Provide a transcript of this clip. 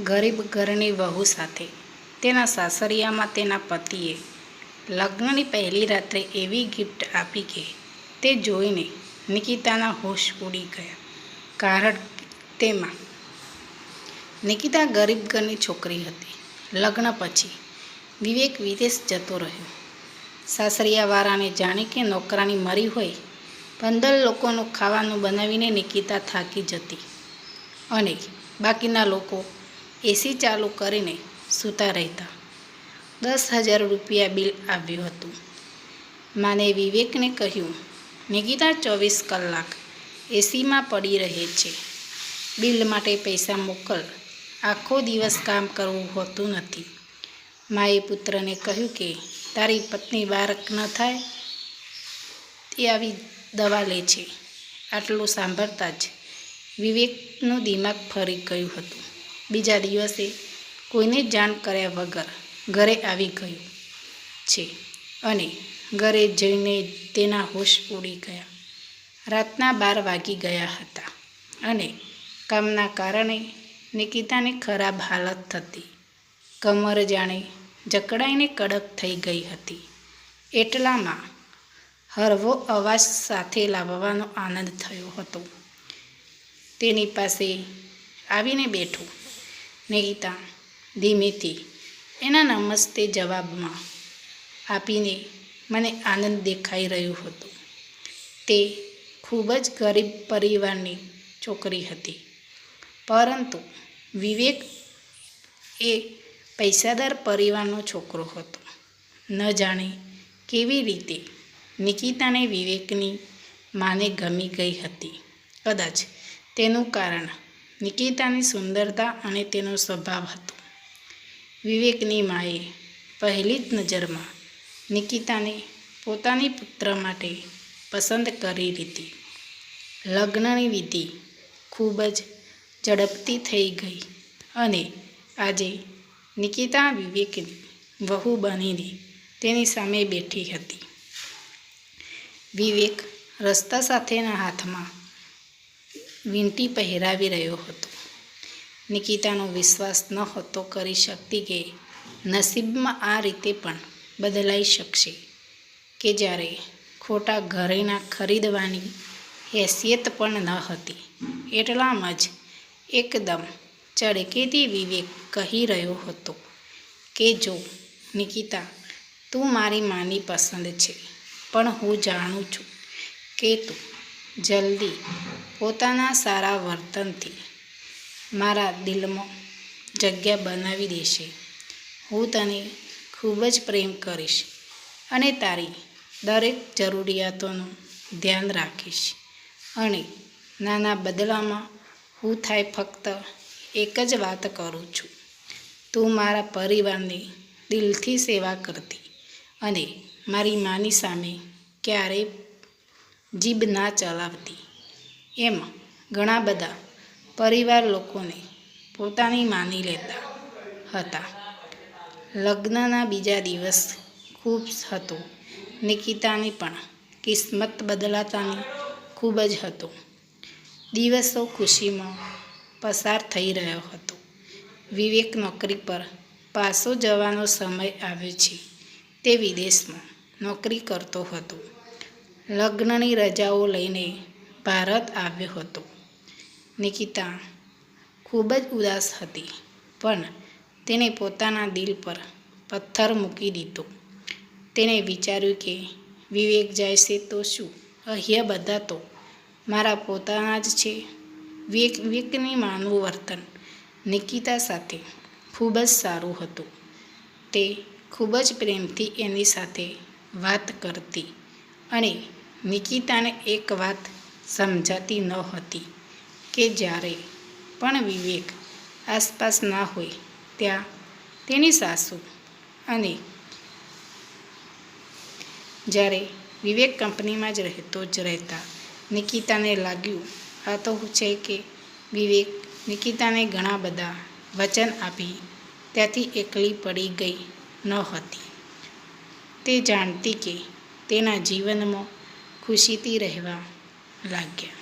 ગરીબ ઘરની વહુ સાથે. તેના સાસરિયામાં તેના પતિએ લગ્નની પહેલી રાત્રે એવી ગિફ્ટ આપી કે તે જોઈને નિકિતાના હોશ ઉડી ગયા. કારણ તેમાં નિકિતા ગરીબ ઘરની છોકરી હતી. લગ્ન પછી વિવેક વિદેશ જતો રહ્યો. સાસરિયાવાળાને જાણે કે નોકરાની મરી હોય, પંદર લોકોનું ખાવાનું બનાવીને નિકિતા થાકી જતી. અને બાકીના લોકો એસી ચાલુ કરીને સૂતા રહેતા. દસ હજાર રૂપિયા બિલ આવ્યું હતું. માને વિવેકને કહ્યું, નિકિતા, ચોવીસ કલાક એસીમાં પડી રહે છે. બિલ માટે પૈસા મોકલ. આખો દિવસ કામ કરવું હોતું નથી. માએ પુત્રને કહ્યું કે, તારી પત્ની બાળક ન થાય, તે આવી દવા લે છે. આટલું સાંભળતા જ વિવેકનું દિમાગ ફરી ગયું હતું. બીજા દિવસે કોઈને જાણ કર્યા વગર ઘરે આવી ગયું છે અને ઘરે જઈને તેના હોશ ઉડી ગયા. રાતના બાર વાગી ગયા હતા અને કામના કારણે નિકિતાની ખરાબ હાલત થતી. કમર જાણે જકડાઈને કડક થઈ ગઈ હતી. એટલામાં હળવો અવાજ સાથે લાવવાનો આનંદ થયો હતો. તેની પાસે આવીને બેઠો. નિકિતા ધીમેથી એના નમસ્તે જવાબમાં આપીને મને આનંદ દેખાઈ રહ્યું હતું. તે ખૂબ જ ગરીબ પરિવારની છોકરી હતી. પરંતુ વિવેક એ પૈસાદાર પરિવારનો છોકરો હતો. ન જાણે કેવી રીતે નિકિતાને વિવેકની માને ગમી ગઈ હતી. કદાચ તેનું કારણ નિકિતાની સુંદરતા અને તેનો સ્વભાવ હતો. વિવેકની માએ પહેલી જ નજરમાં નિકિતાને પોતાની પુત્ર માટે પસંદ કરી લીધી. લગ્નની વિધિ ખૂબ જ ઝડપથી થઈ ગઈ અને આજે નિકિતા વિવેકની વહુ બનીને તેની સામે બેઠી હતી. વિવેક રસ્તા સાથેના હાથમાં વીંટી પહેરાવી રહ્યો હતો. નિકિતાનો વિશ્વાસ ન હતો કરી શકતી કે નસીબમાં આ રીતે પણ બદલાઈ શકશે કે જ્યારે ખોટા ઘરેણા ખરીદવાની હેસિયત પણ ન હતી. એટલામાં જ એકદમ ચડકેથી વિવેક કહી રહ્યો હતો કે, જો નિકિતા, તું મારી માની પસંદ છે, પણ હું જાણું છું કે તું જલ્દી પોતાના સારા વર્તનથી મારા દિલમાં જગ્યા બનાવી દેશે. હું તને ખૂબ જ પ્રેમ કરીશ અને તારી દરેક જરૂરિયાતોનું ધ્યાન રાખીશ. અને નાના બદલામાં હું થાય ફક્ત એક જ વાત કરું છું. તું મારા પરિવારની દિલથી સેવા કરતી અને મારી માની સામે ક્યારેય જીભ ના ચલાવતી. એમ ઘણા બધા પરિવાર લોકોને પોતાની માની લેતા હતા. લગ્નના બીજા દિવસ ખૂબ હતો. નિકિતાની પણ કિસ્મત બદલાતાની ખૂબ જ હતો. દિવસો ખુશીમાં પસાર થઈ રહ્યો હતો. વિવેક નોકરી પર પાછો જવાનો સમય આવ્યો છે. તે વિદેશમાં નોકરી કરતો હતો. લગ્નની રજાઓ લઈને ભારત આવ્યો હતો. નિકિતા ખૂબ જ ઉદાસ હતી, પણ તેણે પોતાના દિલ પર પથ્થર મૂકી દીધો. તેણે વિચાર્યું કે વિવેક જાય છે તો શું? અહીંયા બધા તો મારા પોતાના જ છે. વિવેક, વિવેકની માનું વર્તન નિકિતા સાથે ખૂબ જ સારું હતું. તે ખૂબ જ પ્રેમથી એની સાથે વાત કરતી અને નિકિતાને એક વાત સમજાતી ન હતી કે જ્યારે પણ વિવેક આસપાસ ના હોય ત્યાં તેની સાસુ અને જ્યારે વિવેક કંપનીમાં જ રહેતો જ રહેતા નિકિતાને લાગ્યું, આ તો છે કે વિવેક નિકિતાને ઘણા બધા વચન આપી ત્યાંથી એકલી પડી ગઈ ન હતી. તે જાણતી કે તેના જીવનમાં ખુશીથી રહેવા લાગ્યા.